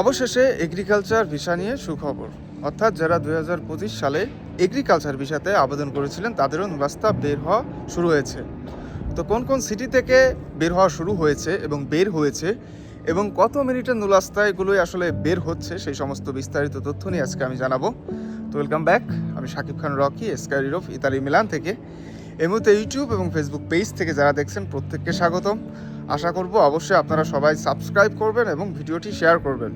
অবশেষে agriculture visa নিয়ে সুখবর। অর্থাৎ যারা দু হাজার পঁচিশ সালে এগ্রিকালচার ভিসাতে আবেদন করেছিলেন, তাদেরও রাস্তা বের হওয়া শুরু হয়েছে। তো কোন কোন সিটি থেকে বের হওয়া শুরু হয়েছে এবং বের হয়েছে এবং কত মিনিটের নুলাস্তা এগুলোই আসলে বের হচ্ছে, সেই সমস্ত বিস্তারিত তথ্য নিয়ে আজকে আমি জানাব। তো ওয়েলকাম ব্যাক আমি Shakib Khan Rocky sky of Italy, Milan থেকে। এই মুহূর্তে ইউটিউব এবং ফেসবুক পেজ থেকে যারা দেখছেন, প্রত্যেককে স্বাগতম। আশা করব অবশ্যই আপনারা সবাই সাবস্ক্রাইব করবেন এবং ভিডিওটি শেয়ার করবেন।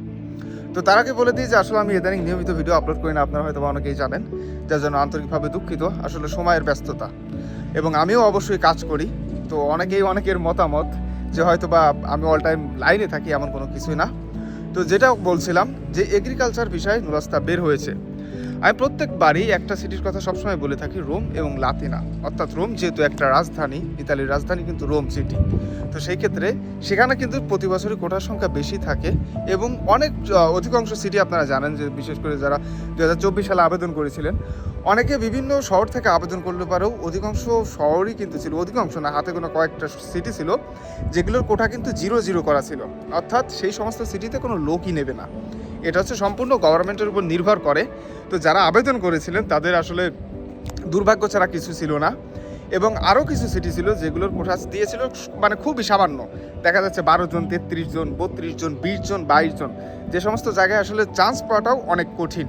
তো তার আগে বলে দিই যে আসলে আমি এদানিং নিয়মিত ভিডিও আপলোড করি না, আপনারা হয়তো অনেকেই জানেন, যার জন্য আন্তরিকভাবে দুঃখিত। আসলে সময়ের ব্যস্ততা। এবং আমিও অবশ্যই কাজ করি, তো অনেকেই অনেকের মতামত যে হয়তো বা আমি অল টাইম লাইনে থাকি এমন কোনো কিছুই না। তো যেটা বলছিলাম যে এগ্রিকালচার বিষয়ে নুরাস্তা বের হয়েছে। আমি প্রত্যেকবারই একটা সিটির কথা সবসময় বলে থাকি, রোম এবং লাতিনা। অর্থাৎ রোম যেহেতু একটা রাজধানী, ইতালির রাজধানী কিন্তু রোম সিটি তো সেই ক্ষেত্রে সেখানে কিন্তু প্রতি বছরই কোটার সংখ্যা বেশি থাকে এবং অনেক অধিকাংশ সিটি আপনারা জানেন যে বিশেষ করে যারা দুহাজার চব্বিশ সালে আবেদন করেছিলেন, অনেকে বিভিন্ন শহর থেকে আবেদন করলে পারেও অধিকাংশ শহরই কিন্তু ছিল, অধিকাংশ না, হাতে কোনো কয়েকটা সিটি ছিল, যেগুলোর কোটা কিন্তু জিরো জিরো করা ছিল। অর্থাৎ সেই সমস্ত সিটিতে কোনো লোকই নেবে না। এটা হচ্ছে সম্পূর্ণ গভর্নমেন্টের উপর নির্ভর করে। তো যারা আবেদন করেছিলেন, তাদের আসলে দুর্ভাগ্য ছাড়া কিছু ছিল না। এবং আরও কিছু সিটি ছিল যেগুলোর প্রশাস দিয়েছিল মানে খুবই সামান্য। দেখা যাচ্ছে বারো জন, তেত্রিশ জন, বত্রিশ জন, বিশ জন, বাইশ জন। যে সমস্ত জায়গায় আসলে চান্স পাওয়াটাও অনেক কঠিন।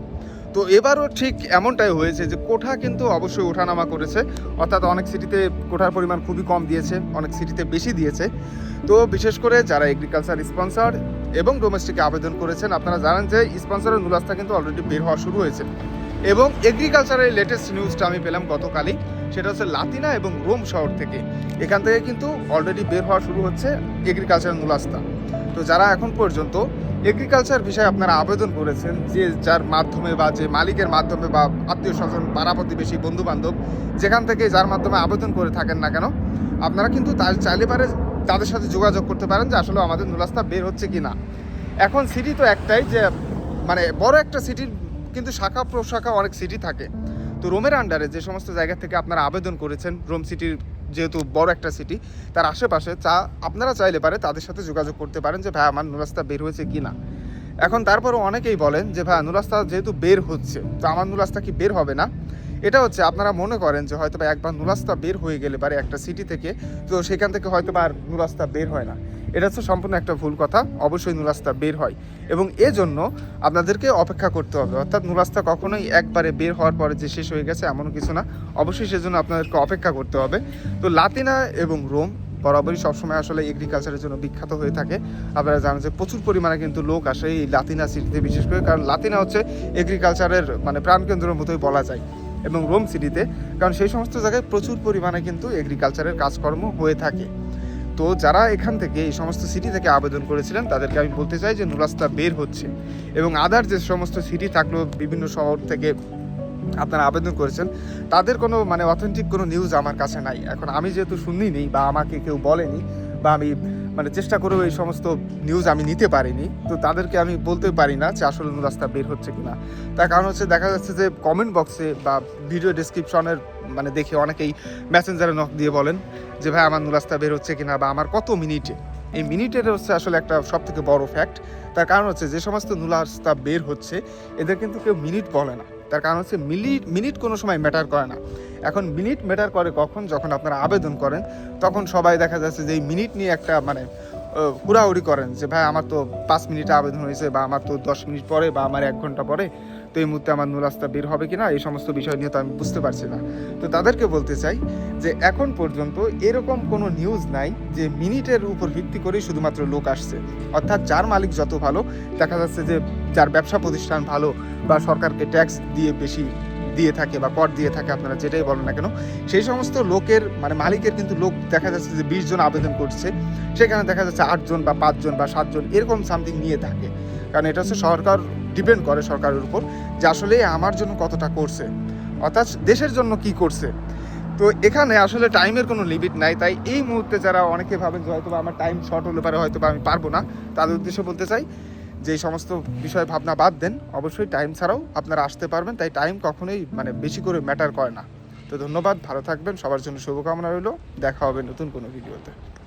তো এবারও ঠিক এমনটাই হয়েছে যে কোঠা কিন্তু অবশ্যই ওঠানামা করেছে। অর্থাৎ অনেক সিটিতে কোঠার পরিমাণ খুবই কম দিয়েছে, অনেক সিটিতে বেশি দিয়েছে। তো বিশেষ করে যারা এগ্রিকালচার স্পন্সর এবং ডোমেস্টিকে আবেদন করেছেন, আপনারা জানেন যে স্পন্সরের নুলাস্তা কিন্তু অলরেডি বের হওয়া শুরু হয়েছে। এবং এগ্রিকালচারের লেটেস্ট নিউজটা আমি পেলাম গতকালই, সেটা হচ্ছে লাতিনা এবং রোম শহর থেকে। এখান থেকে কিন্তু অলরেডি বের হওয়া শুরু হচ্ছে এগ্রিকালচার নুলাস্তা তো যারা এখন পর্যন্ত এগ্রিকালচার বিষয়ে আপনারা আবেদন করেছেন, যে যার মাধ্যমে বা যে মালিকের মাধ্যমে বা আত্মীয় স্বজন, পাড়া প্রতিবেশী বন্ধু বান্ধব যেখান থেকে যার মাধ্যমে আবেদন করে থাকেন না কেন, আপনারা কিন্তু তার চাইলে পারে তাদের সাথে যোগাযোগ করতে পারেন যে আসলে আমাদের নুলাস্তা বের হচ্ছে কি না এখন সিটি তো একটাই যে মানে বড় একটা সিটির কিন্তু শাখা প্রশাখা অনেক সিটি থাকে। তো রোমের আন্ডারে যে সমস্ত জায়গা থেকে আপনারা আবেদন করেছেন, রোম সিটির যেহেতু বড় একটা সিটি তার আশেপাশে চা আপনারা চাইলে পারে তাদের সাথে যোগাযোগ করতে পারেন যে, ভাই, আমার নুরাস্তা বের হয়েছে কি না? এখন তারপরও অনেকেই বলেন যে, ভাই, নুরাস্তা যেহেতু বের হচ্ছে, তো আমার নুরাস্তা কি বের হবে না? এটা হচ্ছে আপনারা মনে করেন যে হয়তো বা একবার নুরাস্তা বের হয়ে গেলে পারে একটা সিটি থেকে, তো সেখান থেকে হয়তো বা আর নুরাস্তা বের হয় না। এটা হচ্ছে সম্পূর্ণ একটা ভুল কথা। অবশ্যই নুরাস্তা বের হয়। এবং এজন্য আপনাদেরকে অপেক্ষা করতে হবে। অর্থাৎ নুরাস্তা কখনোই একবারে বের হওয়ার পরে যে শেষ হয়ে গেছে এমন কিছু না। অবশ্যই সেজন্য আপনাদেরকে অপেক্ষা করতে হবে। তো লাতিনা এবং রোম বরাবরই সবসময় আসলে এগ্রিকালচারের জন্য বিখ্যাত হয়ে থাকে। আপনারা জানেন যে প্রচুর পরিমাণে কিন্তু লোক আসে এই লাতিনা সিটিতে বিশেষ করে। কারণ লাতিনা হচ্ছে এগ্রিকালচারের মানে প্রাণকেন্দ্রের মতোই বলা যায়। এবং রোম সিটিতে কারণ সেই সমস্ত জায়গায় প্রচুর পরিমাণে কিন্তু এগ্রিকালচারের কাজকর্ম হয়ে থাকে। তো যারা এখান থেকে, এই সমস্ত সিটি থেকে আবেদন করেছিলেন, তাদেরকে আমি বলতে চাই যে নুরাস্তা বের হচ্ছে। এবং আদার যে সমস্ত সিটি থাকল, বিভিন্ন শহর থেকে আপনারা আবেদন করেছেন, তাদের কোনো মানে অথেন্টিক কোনো নিউজ আমার কাছে নাই। এখন আমি যেহেতু শুনিনি বা আমাকে কেউ বলেনি বা আমি মানে চেষ্টা করেও এই সমস্ত নিউজ আমি নিতে পারিনি। তো তাদেরকে আমি বলতে পারি না যে আসলে রাস্তা বের হচ্ছে কিনা। তার কারণ হচ্ছে দেখা যাচ্ছে যে কমেন্ট বক্সে বা ভিডিও ডিসক্রিপশনের মানে দেখে অনেকেই মেসেঞ্জারে নক দিয়ে বলেন যে, ভাই, আমার নুরাস্তা বের হচ্ছে কিনা বা আমার কত মিনিটে এই মিনিটের হচ্ছে আসলে একটা সব থেকে বড় ফ্যাক্ট তার কারণ হচ্ছে যে সমস্ত নুরাস্তা বের হচ্ছে, এদের কিন্তু কেউ মিনিট বলে না। তার কারণ হচ্ছে মিনিট মিনিট কোনো সময় ম্যাটার করে না। এখন মিনিট ম্যাটার করে কখন? যখন আপনারা আবেদন করেন, তখন সবাই দেখা যাচ্ছে যে এই মিনিট নিয়ে একটা মানে হুড়াহুড়ি করেন যে, ভাই, আমার তো পাঁচ মিনিটে আবেদন হয়েছে বা আমার তো দশ মিনিট পরে বা আমার এক ঘণ্টা পরে তো এই মুহূর্তে আমার নুরাস্তা বের হবে কিনা, এই সমস্ত বিষয় নিয়ে তো আমি বুঝতে পারছি না। তো তাদেরকে বলতে চাই যে, এখন পর্যন্ত এরকম কোনো নিউজ নাই যে, মিনিটের উপর ভিত্তি করেই শুধুমাত্র লোক আসছে। অর্থাৎ যার মালিক যত ভালো, দেখা যাচ্ছে যে, যার ব্যবসা প্রতিষ্ঠান ভালো বা সরকারকে ট্যাক্স দিয়ে বেশি দিয়ে থাকে বা কর দিয়ে থাকে, আপনারা যেটাই বলেন না কেন, সেই সমস্ত লোকের মানে মালিকের কিন্তু লোক দেখা যাচ্ছে যে বিশ জন আবেদন করছে, সেখানে দেখা যাচ্ছে আটজন বা পাঁচজন বা সাতজন এরকম সামথিং নিয়ে থাকে। কারণ এটা হচ্ছে সরকার ডিপেন্ড করে সরকারের উপর যে আসলে আমার জন্য কতটা করছে, অর্থাৎ দেশের জন্য কি করছে। তো এখানে আসলে টাইমের কোনো লিমিট নাই, তাই এই মুহূর্তে যারা অনেকে ভাবেন যে হয়তো আমার টাইম শর্ট হলে পারে হয়তো আমি পারব না, তাদের উদ্দেশ্যে বলতে চাই যে সমস্ত বিষয় ভাবনা বাদ দেন, অবশ্যই টাইম ছাড়াও আপনারা আসতে পারবেন, তাই টাইম কখনোই মানে বেশি করে ম্যাটার করে না। তো ধন্যবাদ, ভালো থাকবেন, সবার জন্য শুভকামনা রইল, দেখা হবে নতুন কোনো ভিডিওতে